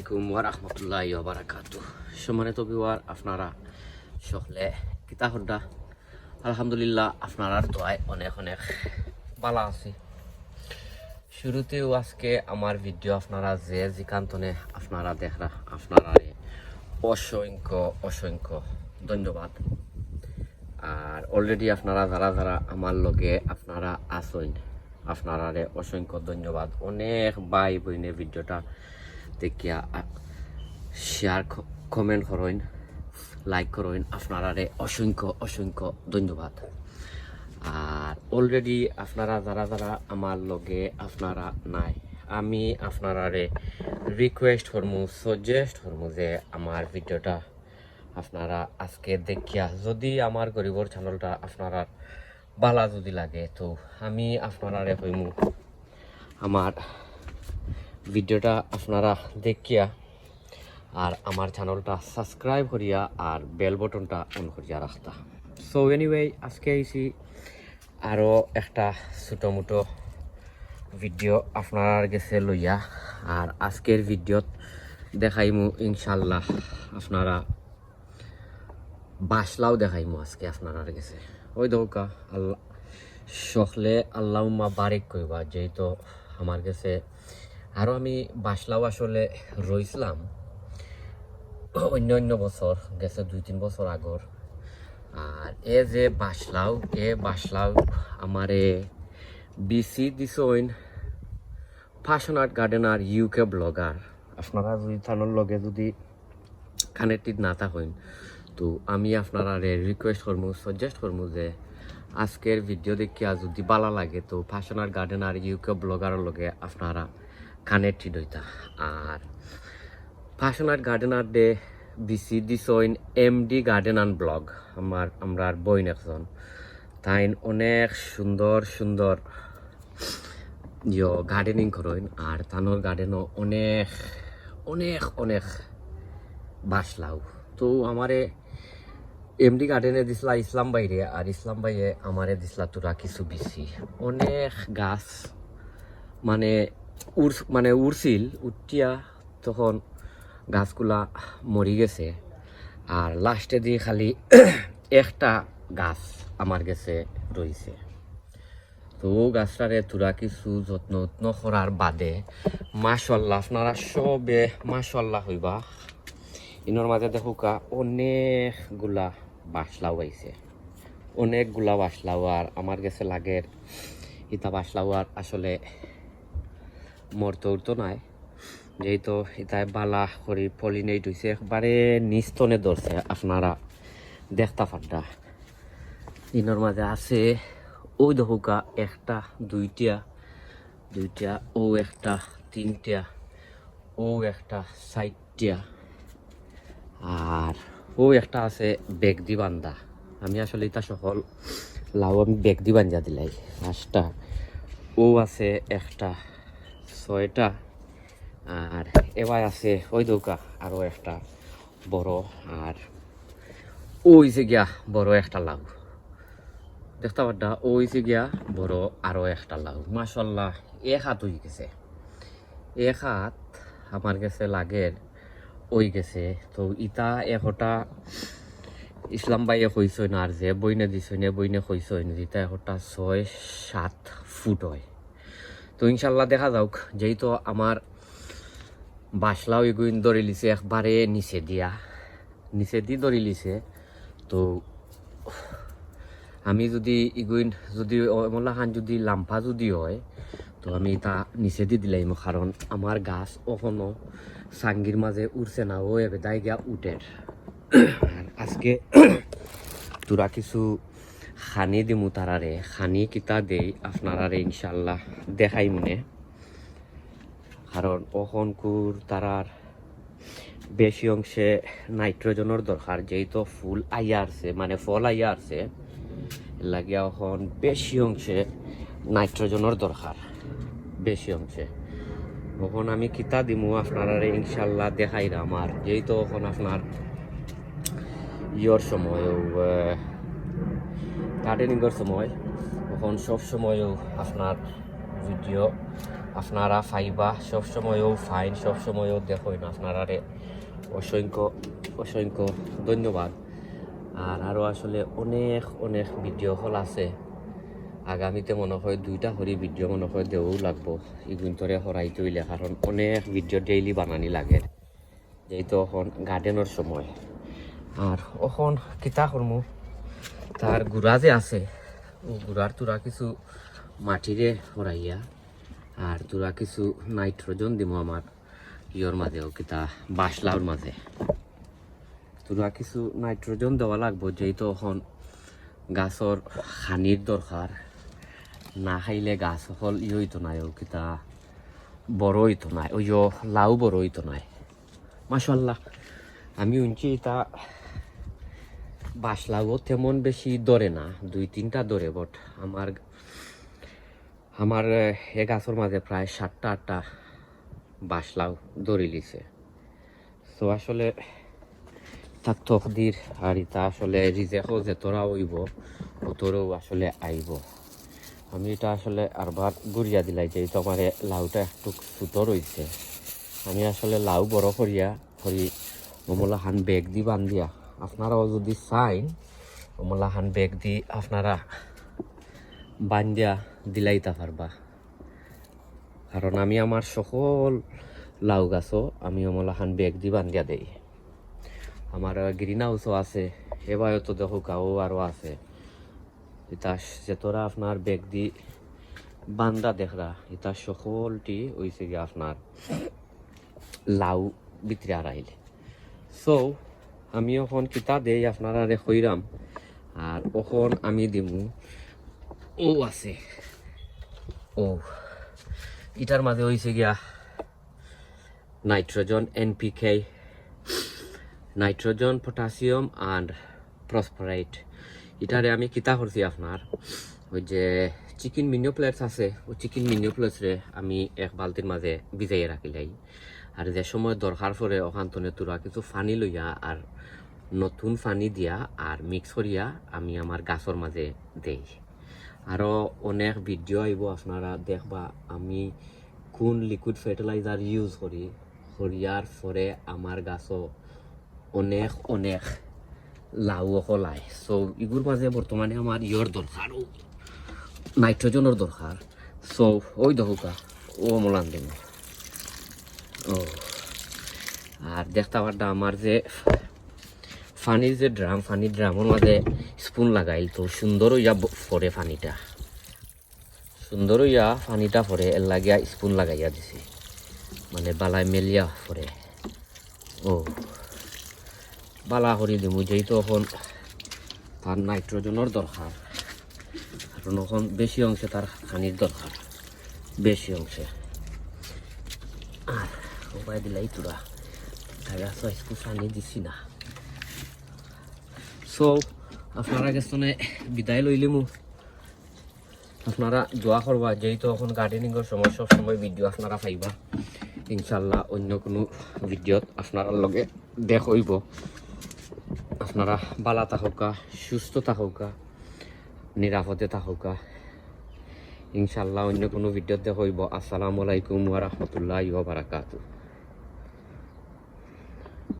আলাইকুম ওয়া রাহমাতুল্লাহি ওয়া বারাকাতুহু সম্মানিত বিওয়ার আপনারা সকলে কিতা হড্ডা? আলহামদুলিল্লাহ, আপনারার দোয়ায় অনেক অনেক ভালো আছি। শুরুতেও আজকে আমার ভিডিও আপনারা যে যেখান্তনে আপনারা দেখরা আপনারা অসংখ্য অসংখ্য ধন্যবাদ। আর অলরেডি আপনারা যারা যারা আমার লগে আপনারা আসেন আপনারা অসংখ্য ধন্যবাদ। অনেক ভাই বইনে ভিডিওটা শেয়ার কমেন্ট করেন লাইক করেন। আপনারা অসংখ্য অসংখ্য ধন্যবাদ। আর অলরেডি আপনারা যারা যারা আমার লগে আপনারা নাই, আমি আপনারা রিকোয়েস্ট করমু সাজেস্ট করমু যে আমার ভিডিওটা আপনারা আজকে দেখিয়া, যদি আমার গরিবর চ্যানেলটা আপনারা বালা যদি লাগে, তো আমি আপনারা কইমু আমার ভিডিওটা আপনারা দেখিয়া আর আমার চ্যানেলটা সাবস্ক্রাইব করিয়া আর বেল বটনটা অন করিয়া রাখতা। সো এনিওয়ে আজকে আইছি আরও একটা ছোটো মোটো ভিডিও আপনার গেছে লইয়া আর আজকের ভিডিওত দেখাইমু ইনশাল্লাহ আপনারা বাসলাও দেখাইমু আজকে আপনার গেছে ওই দৌকা, আল্লাহ সকলে আল্লাহ মা বারেক কইবা, যেহেতু আমার কাছে আরও আমি বাসলাও আসলে রইছিলাম। অন্য অন্য বছর, গেছে দুই তিন বছর আগর। আর এ যে বাসলাও, এ বাসলাও আমারে বিসি দিছইন fashion art gardener UK blogger আপনারা যদি থানোর লগে যদি কানেক্টেড না থাকেন, তো আমি আপনারা রিকোয়েস্ট করব সাজেস্ট করব যে আজকের ভিডিও দেখিয়া যদি ভালো লাগে, তো ফ্যাশন আর্ট গার্ডেনার ইউকে ব্লগারের লগে আপনারা কানেক্টেড হইতা। আর আর্ট গার্ডেনার ডে বিসি দিছইন M D garden and blog আমার, আমরা বইন একজন তাই অনেক সুন্দর সুন্দর ইয় গার্ডেনিং করেন। আর তানোর গার্ডেনও অনেক অনেক অনেক বাসলাও। তো আমারে এমডি গার্ডেনে দিসলা ইসলাম বাইরে, আর ইসলাম বাইরে আমারে দিসলা তোরা কিছু বেশি। অনেক গাছ মানে উড় মানে উড়ছিল, উঠিয়া তখন গাছগুলা মরি গেছে। আর লাস্টে দিয়ে খালি একটা গাছ আমার গেছে রয়েছে তো গাছটারে তোরা কিছু যত্ন যত্ন করার বাদে, মাশাল্লাহ, আপনারা সবে মাশাল্লাহ হইবা। ইনোর মাঝে দেখুকা অনেকগুলা বাসলাও আইছে অনেকগুলা বাসলাও আর আমার কাছে লাগের ইতা বাসলাও আর আসলে মরতে নাই। যেহেতু ইতায় বালা করি পলিনেট হয়েছে একবারে নিস্তনে ধরছে আপনারা দেখতা ফাড্ডা ইনোর মাঝে আছে ওই দহুকা একটা, দুইটা দুইটা ও একটা, তিনটা ও একটা চারটা আর ও একটা আছে বেগ দি বান্ধা আমি আসলে এটা সকল লাউ আমি বেগ দি বান্ধা দিলাই, পাঁচটা। ও আছে একটা ছয়টা। আর এবার আছে ওই দৌকা আরও একটা বড় আর ওই যে গিয়া বড় একটা লাউ। দেখতে পাড্ডা ওই যে গিয়া বড় আরও একটা লাউ। মাসাল্লাহ এক হাত হয়ে গেছে। এক হাত আমার কাছে লাগের ওই গেছে। তো ইটা এশটা ইসলাম বাইয়ে কইসইন আর যে, বইনে দিছইনে বইনে কইসইন যেটা এশটা ছয় সাত ফুট হয়। তো ইনশাল্লাহ দেখা যাওক, যেহেতু আমার বাসলাও এগুইন ধরে লিছে, একবারে নিচে দিয়া, নিচে দি ধরে লিছে, তো আমি যদি ইগুইন যদি মলা খান যদি লাম্পা যদি হয়, তো আমি তা নিচে দি দিলাম, কারণ আমার গাছ কখনো সাঙ্গির মাঝে উঠছে না, ও এবে দাই গিয়া উঠের আজকে তোরা কিছু খানি দিমু তারারে খানি কিতা দেই আপনারারে ইনশাল্লাহ দেখাই মনে। কারণ অহনকুর তারার বেশি অংশে নাইট্রোজেনের দরকার যেহেতু ফুল আইয়া আসছে মানে ফল আইয়া আসছে লাগিয়া এখন বেশি অংশে নাইট্রোজেনের দরকার বেশি অংশে। তখন আমি কিতা দিমু আপনারা ইনশাল্লাহ দেখাই দেখাইলাম আর যেহেতু এখন আপনার ইয়র সময় গার্ডেনিংয়ের সময়। তখন সব সময়ও আপনার ভিডিও আপনারা ফাইবা, সব সময়ও ফাইন সবসময়ও দেখো না আপনারা অসংখ্য অসংখ্য ধন্যবাদ। আর আরও আসলে অনেক অনেক ভিডিও হল আছে। আগামীতে মনে হয় দুইটা হরি ভিডিও মনে হয় দেও লাগবো। ইগুন্তরে হরাইতে হইলে কারণ অনেক ভিডিও ডেইলি বানানি লাগে। যেহেতু এখন গার্ডেনের সময়। আর এখন কিতা করমু তার গুড়া যে আছে, ও গুড়ার তোরা কিছু মাটিরে হরাইয়া আর তোরা কিছু নাইট্রোজেন দিব আমার ইয়র মাঝে, ও কিতা বাসলার মাঝে। তোরা কিছু নাইট্রোজেন দেওয়া লাগবো, যেহেতু এখন গাছর খানির দরকার। না খাইলে গাছ হল ই হইতো নাই, ও কিতা বড় হইতো নাই ওই লাউ বড় হইতো নাই। মাসাল্লাহ আমি উনছি এটা বাসলাও তেমন বেশি ধরে না, দুই তিনটা ধরে বট আমার আমার, এ গাছের মাঝে প্রায় সাতটা, আটটা বাসলাও ধরে লিছে। তো আসলে তার তকদির আর ইতা আসলে রিজেকও যে তোরা হইব ওতরও আসলে আইব। আমি এটা আসলে আরবার গুড়িয়া দিলাই যে তো আমার লাউটা একটু সুতো রয়েছে আমি আসলে লাউ বড় করিয়া, করি অমলা হান বেগ দি বান্ধিয়া। আপনারাও যদি চাইন অমলা হান বেগ দি আপনারা বান্ধিয়া দিলাইতা পারবা। কারণ আমি আমার সকল লাউ গাছও আমি অমলা হান বেগ দি বান্ধিয়া দেই। আমার গ্রিন হাউসও আছে এবার তো দেখো গাও আরও আছে। এটা যেতরা আপনার বেগ দি বান্দা দেখরা এটা সকলটি হয়েছে গিয়ে আপনার লাউ ভিতরে আড়াইল। সো আমি এখন কিতা দেই আপনারা রে খইরাম আর ওখন আমি দিমু। ও আছে। ও ইটার মাঝে হয়েছে গিয়া। Nitrogen NPK nitrogen potassium and প্রসপারাইট এটারে আমি কিতা করছি আপনার ওই যে চিকেন মিনিও প্লেটস আছে। ওই চিকেন মিনিও প্লেটসরে আমি এক বালতির মাঝে ভিজাইয়ে রাখিলাই আর যে সময় দরকার পড়ে ওখান তনে তোরা কিছু ফানি লইয়া আর নতুন ফানি দিয়া আর মিক্স করিয়া আমি আমার গাছর মাঝে দেই। আরও অনেক ভিডিও আইব, আপনারা দেখবা আমি কোন লিকুইড ফার্টিলাইজার ইউজ করি। করিয়ার পরে আমার গাছও অনেক অনেক লাউ হলায় সো ইগুর মাঝে বর্তমানে আমার ইয়র দরকার নাইট্রোজেনের দরকার সো ওই দহুকা ও মলান দেব ও। আর দেখতে পারটা আমার যে ফানির যে ড্রাম ফানির ড্রামের মাঝে স্পুন লাগাইল তো, সুন্দর ইয়া পরে ফানিটা। সুন্দর ইয়া ফানিটা পরে এর লাগিয়া স্পুন লাগাইয়া দিছি। মানে বালাই মেলিয়া পরে ও। বালা করি দিমু, যেহেতু এখন তার নাইট্রোজেনের দরকার। কারণ এখন বেশি অংশে তার খানির দরকার। বেশি অংশে। আর উপায় দিলাই তোরা আপনারা গেছনে বিদায় লইলিমু আপনারা দোয়া করবা যেহেতু এখন গার্ডেনিংয়ের সময় সব সময় ভিডিও আপনারা পাইবা ইনশাল্লাহ অন্য কোনো ভিডিওত আপনার লগে দেখ হইব আপনারা বালা থাকুকা সুস্থ থাকুকা নিরাপদে থাকুকা ইনশাল্লাহ অন্য কোনো ভিডিওতে হইব আসসালামু আলাইকুম ওয়া বারাকাতুহু